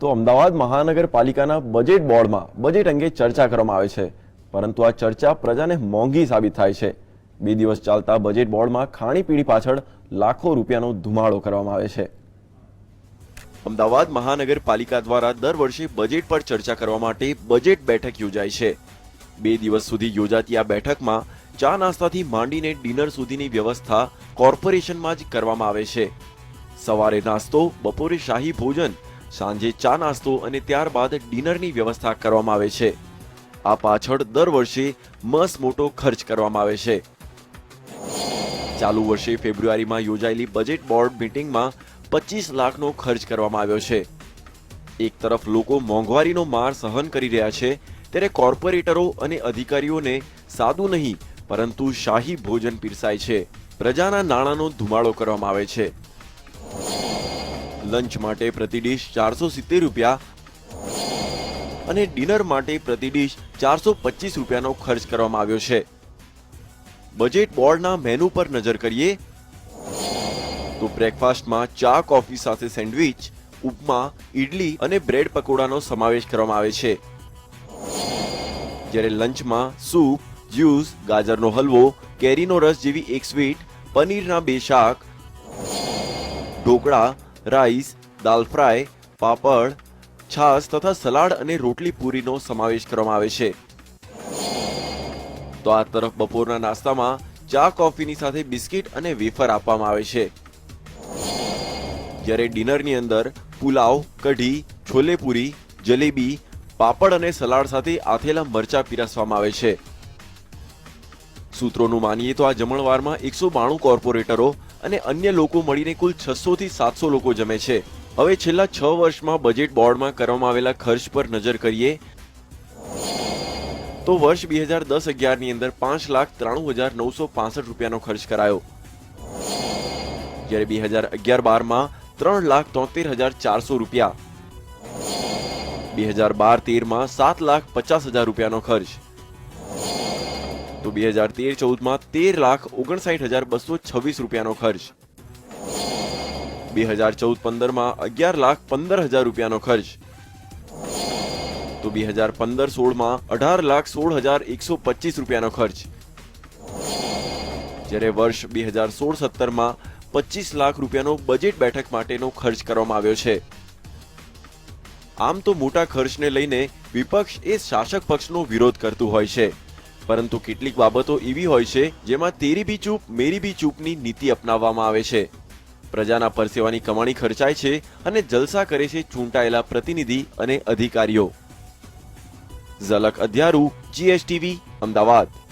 તો અમદાવાદ મહાનગરપાલિકાના બજેટ બોર્ડમાં બજેટ અંગે ચર્ચા કરવામાં આવે છે. પરંતુ આ ચર્ચા પ્રજાને મોંઘી સાબિત થાય છે. બે દિવસ ચાલતા બજેટ બોર્ડમાં ખાણીપીણી પાછળ લાખો રૂપિયાનો ધુમાડો કરવામાં આવે છે. અમદાવાદ મહાનગરપાલિકા દ્વારા દર વર્ષે બજેટ પર ચર્ચા કરવા માટે બજેટ બેઠક યોજાય છે. બે દિવસ સુધી યોજાતી આ બેઠકમાં ચા નાસ્તાથી માંડીને ડિનર સુધીની વ્યવસ્થા કોર્પોરેશનમાં જ કરવામાં આવે છે. સવારે નાસ્તો, બપોરે શાહી ભોજન સાંજે ચા નાસ્તો અને ત્યારબાદ ડિનરની વ્યવસ્થા કરવામાં આવે છે. આ પાછળ દર વર્ષે મસ મોટો ખર્ચ કરવામાં આવે છે. ચાલુ વર્ષે ફેબ્રુઆરીમાં યોજાયેલી બજેટ બોર્ડ મિટિંગમાં પચીસ લાખનો ખર્ચ કરવામાં આવ્યો છે. એક તરફ લોકો મોંઘવારીનો માર સહન કરી રહ્યા છે, ત્યારે કોર્પોરેટરો અને અધિકારીઓને સાદું નહીં, પરંતુ શાહી ભોજન પીરસાય છે. પ્રજાના નાણાંનો ધુમાડો કરવામાં આવે છે. લંચ માટે પ્રતિ ડીશ ચારસો સિત્તેર રૂપિયા અને ડિનર માટે પ્રતિ ડીશ ચારસો પચીસ રૂપિયાનો ખર્ચ કરવામાં આવ્યો છે. બજેટ બોર્ડના મેનુ પર નજર કરીએ તો બ્રેકફાસ્ટમાં ચા, કોફી સાથે સેન્ડવિચ, ઉપમા ઇડલી અને બ્રેડ પકોડાનો સમાવેશ કરવામાં આવે છે. જ્યારે લંચમાં સૂપ, જ્યુસ, ગાજરનો હલવો, કેરીનો રસ જેવી એક સ્વીટ, પનીરના બે શાક, ઢોકળા રાઈસ, દાલ ફ્રાય, પાપડ, છાશ તથા સલાડ અને રોટલી પૂરીનો સમાવેશ કરવામાં આવે છે. તો આ તરફ બપોરના નાસ્તામાં ચા કોફીની સાથે બિસ્કિટ અને વેફર આપવામાં આવે છે. જ્યારે ડિનરની અંદર પુલાવ, કઢી છોલેપુરી જલેબી, પાપડ અને સલાડ સાથે આથેલા મરચા પીરસવામાં આવે છે. સૂત્રોનું માનીએ તો આ જમણવારમાં એકસો બાણું કોર્પોરેટરો અને અન્ય લોકો મળીને કુલ છસો થી સાતસો લોકો જમે છે. હવે છેલ્લા છ વર્ષમાં બજેટ બોર્ડમાં કરવામાં આવેલા ખર્ચ પર નજર કરીએ તો વર્ષ બે હજાર દસ અગિયારની અંદર પાંચ લાખ ત્રાણું હજાર નવસો પાસઠ રૂપિયાનો ખર્ચ કરાયો. જ્યારે બે હજાર અગિયાર બારમાં ત્રણ લાખ તોતેર હજાર ચારસો રૂપિયા. બે હજાર બાર તેરમાં સાત લાખ પચાસ હજાર રૂપિયાનો ખર્ચ. તો બે હજાર તેર ચૌદમાં તેર લાખ ઓગણસાઠ હજાર બસો છવ્વીસ રૂપિયાનો ખર્ચ. બે હજાર ચૌદ પંદરમાં અગિયાર લાખ પંદર હજાર રૂપિયાનો ખર્ચ. તો બે હજાર પંદર સોળમાં અઢાર લાખ સોળ હજાર એકસો પચીસ રૂપિયાનો ખર્ચ. જ્યારે વર્ષ બે હજાર સોળ સત્તરમાં પચીસ લાખ રૂપિયાનો બજેટ બેઠક માટેનો ખર્ચ કરવામાં આવ્યો છે. આમ તો મોટા ખર્ચને લઈને વિપક્ષ એ શાસક પક્ષનો વિરોધ કરતું હોય છે. પરંતુ કેટલીક બાબતો એવી હોય છે જેમાં તેરી બી ચૂપ, મેરી બી ચૂપની નીતિ અપનાવવામાં આવે છે. પ્રજાના પરસેવાની કમાણી ખર્ચાય છે અને જલસા કરે છે ચૂંટાયેલા પ્રતિનિધિ અને અધિકારીઓ. ઝલક અધ્યારુ જીએસટીવી અમદાવાદ.